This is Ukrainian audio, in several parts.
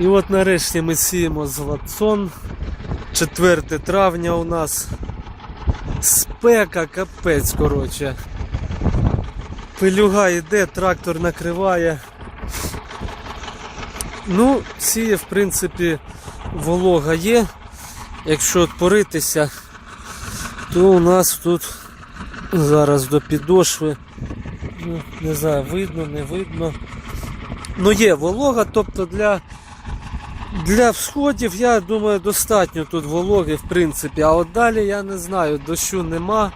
І от нарешті ми сіємо златсон. 4 травня у нас спека, капець, коротше. Пилюга йде, трактор накриває. Ну, сіє, в принципі, волога є. Якщо поритися, то у нас тут зараз до підошви. Ну, не знаю, видно, не видно. Ну, є волога, тобто для, для всходів, я думаю, достатньо тут вологи, в принципі. А от далі я не знаю, дощу нема.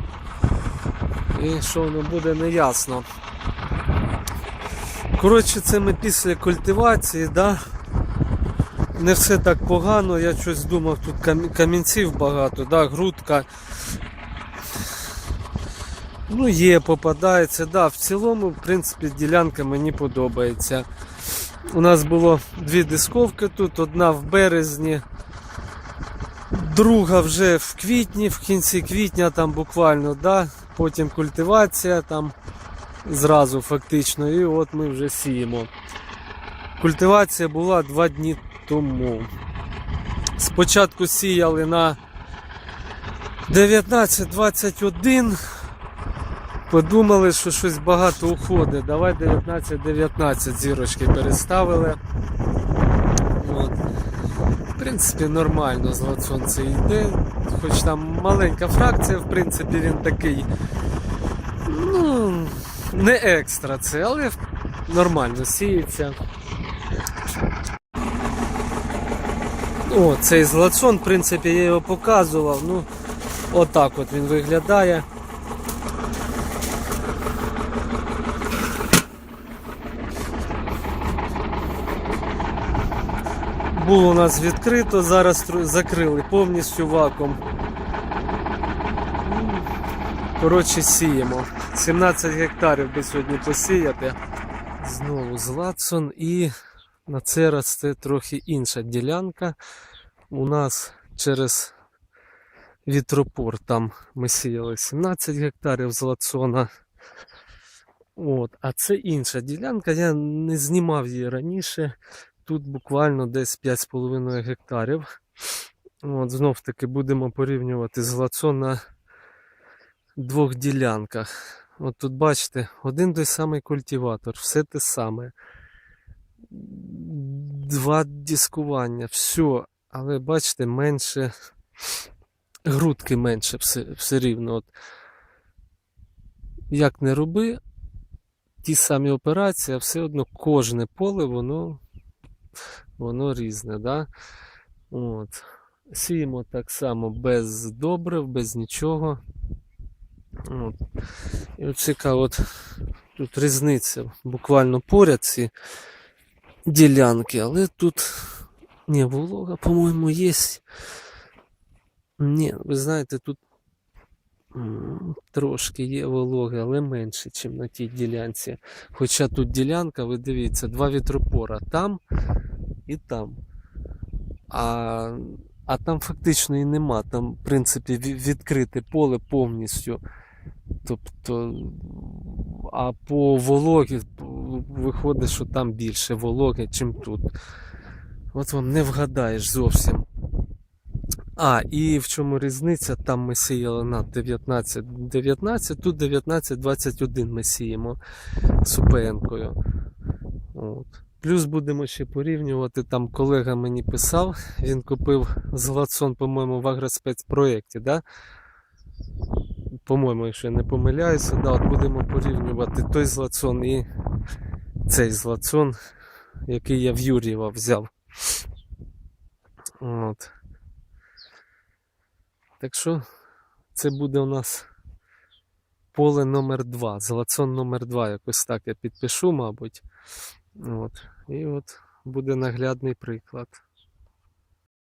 І що воно буде, не ясно. Коротше, це ми після культивації, да? Не все так погано, я щось думав, тут камінців багато, да? грудка. Ну, є, попадається, да. В цілому, в принципі, ділянка мені подобається. У нас було дві дисковки тут, одна в березні, друга вже в квітні, в кінці квітня там буквально, да? потім культивація там зразу фактично, і от ми вже сіємо. Культивація була два дні тому. Спочатку сіяли на 19-21. Подумали, що щось багато уходить. Давай 19-19 зірочки переставили. От. В принципі, нормально з сонце йде. Хоч там маленька фракція, в принципі, він такий. Ну, не екстра це, але нормально сіється. О, цей злацон, в принципі, я його показував. Ну, отак от він виглядає. Було у нас відкрито, зараз закрили повністю вакуум. Коротше, сіємо. 17 гектарів би сьогодні посіяти. Знову злацон і на цей раз це трохи інша ділянка. У нас через вітропор там ми сіяли 17 гектарів злацона. От, а це інша ділянка, я не знімав її раніше. Тут буквально десь 5,5 гектарів. От, знов таки будемо порівнювати злацон на двох ділянках. От тут бачите, один той самий культиватор, все те саме. Два дискування, все. Але бачите, менше грудки менше все, все рівно. От. Як не роби, ті самі операції, а все одно кожне поле, воно, воно різне. Да? От. Сіємо так само без добрив, без нічого. От. І от цікаво, от тут різниця буквально поряд ці ділянки, але тут ні, волога, по-моєму, є. Ні, ви знаєте, тут трошки є вологи, але менше, ніж на тій ділянці. Хоча тут ділянка, ви дивіться, два вітропора там і там. А, а там фактично і нема. Там, в принципі, відкрите поле повністю. Тобто, а по вологі виходить, що там більше вологи, ніж тут. От вам не вгадаєш зовсім. А, і в чому різниця? Там ми сіяли на 19-19, тут 19-21 ми сіємо з упн От. Плюс будемо ще порівнювати. Там колега мені писав, він купив злацон, по-моєму, в агроспецпроєкті, да? По-моєму, якщо я не помиляюся, да, от будемо порівнювати той злацон і цей злацон, який я в Юрєва взяв. От. Так що це буде у нас поле номер 2 злацон номер 2 якось так я підпишу, мабуть. От. І от буде наглядний приклад.